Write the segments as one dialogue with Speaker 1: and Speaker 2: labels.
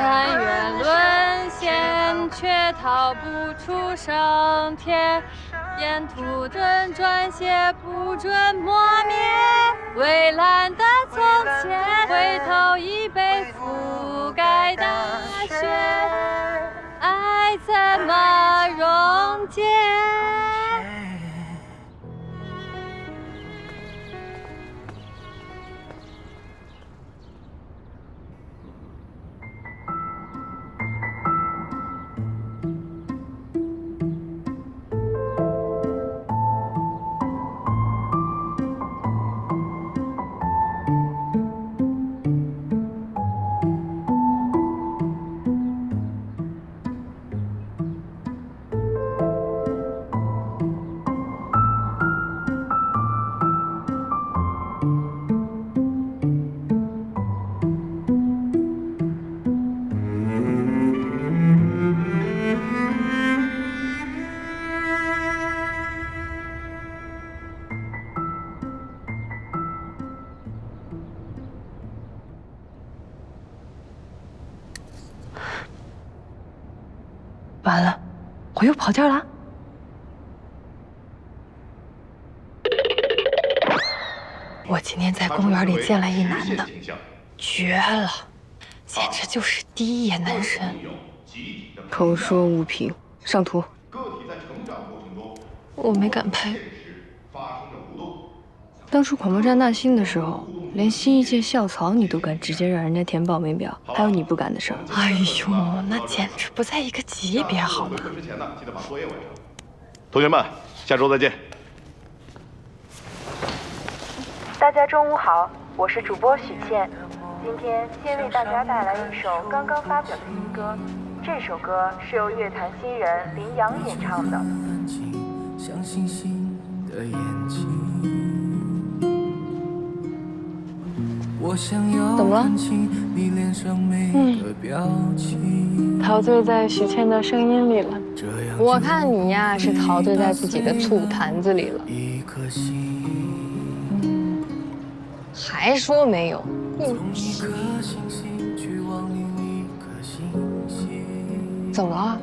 Speaker 1: 甘愿沦陷，却逃不出升天。沿途准转写，不准磨灭。蔚蓝的从前，回头已被覆盖大雪。爱怎么溶解？
Speaker 2: 完了，我又跑调了。我今天在公园里见了一男的，绝了，简直就是第一眼男神。
Speaker 3: 口说无凭，上图。
Speaker 2: 我没敢拍。
Speaker 3: 当初广播站纳新的时候，连新一届校草你都敢直接让人家填报名表，还有你不敢的事儿？
Speaker 2: 哎呦，那简直不在一个级别，好吗？
Speaker 4: 之前呢，记得把作业完成。同学们，下周再见。
Speaker 5: 大家中午好，我是主播许倩，今天先为大家带来一首刚刚发表的新歌，这首歌是由乐坛新人林阳演唱的。
Speaker 2: 怎么了？嗯，陶醉在许倩的声音里了。我看你呀，是陶醉在自己的醋坛子里了。还说没有？怎么了？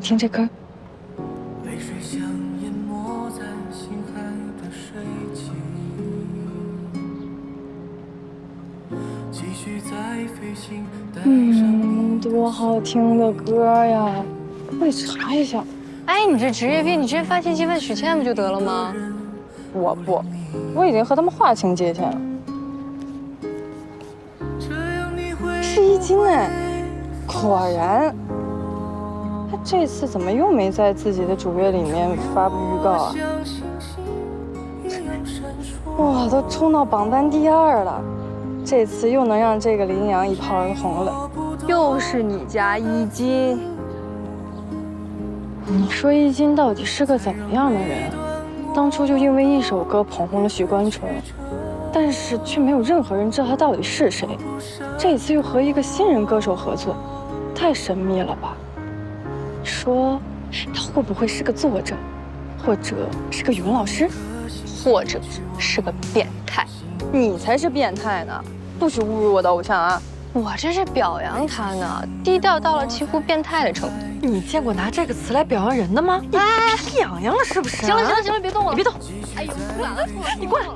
Speaker 2: 听这歌。嗯，多好听的歌呀！我得查一下。哎，你这职业病，你直接发信息问许倩不就得了吗？
Speaker 6: 我不，我已经和他们划清界限了。是一金哎，果然。他这次怎么又没在自己的主页里面发布预告啊？哇，都冲到榜单第二了。这次又能让这个林阳一炮而红了，
Speaker 2: 又是你家一金。
Speaker 6: 你说一金到底是个怎么样的人？当初就因为一首歌捧红了许冠纯，但是却没有任何人知道他到底是谁。这次又和一个新人歌手合作，太神秘了吧？说他会不会是个作者，或者是个语文老师，
Speaker 2: 或者是个变态？
Speaker 6: 你才是变态呢！不许侮辱我的偶像啊！
Speaker 2: 我这是表扬他呢，低调到了几乎变态的程度。
Speaker 6: 你见过拿这个词来表扬人的吗？哎，痒痒了是不是？
Speaker 2: 行了行了行了，别动了，
Speaker 6: 你别动！
Speaker 2: 哎呦，
Speaker 6: 你过来。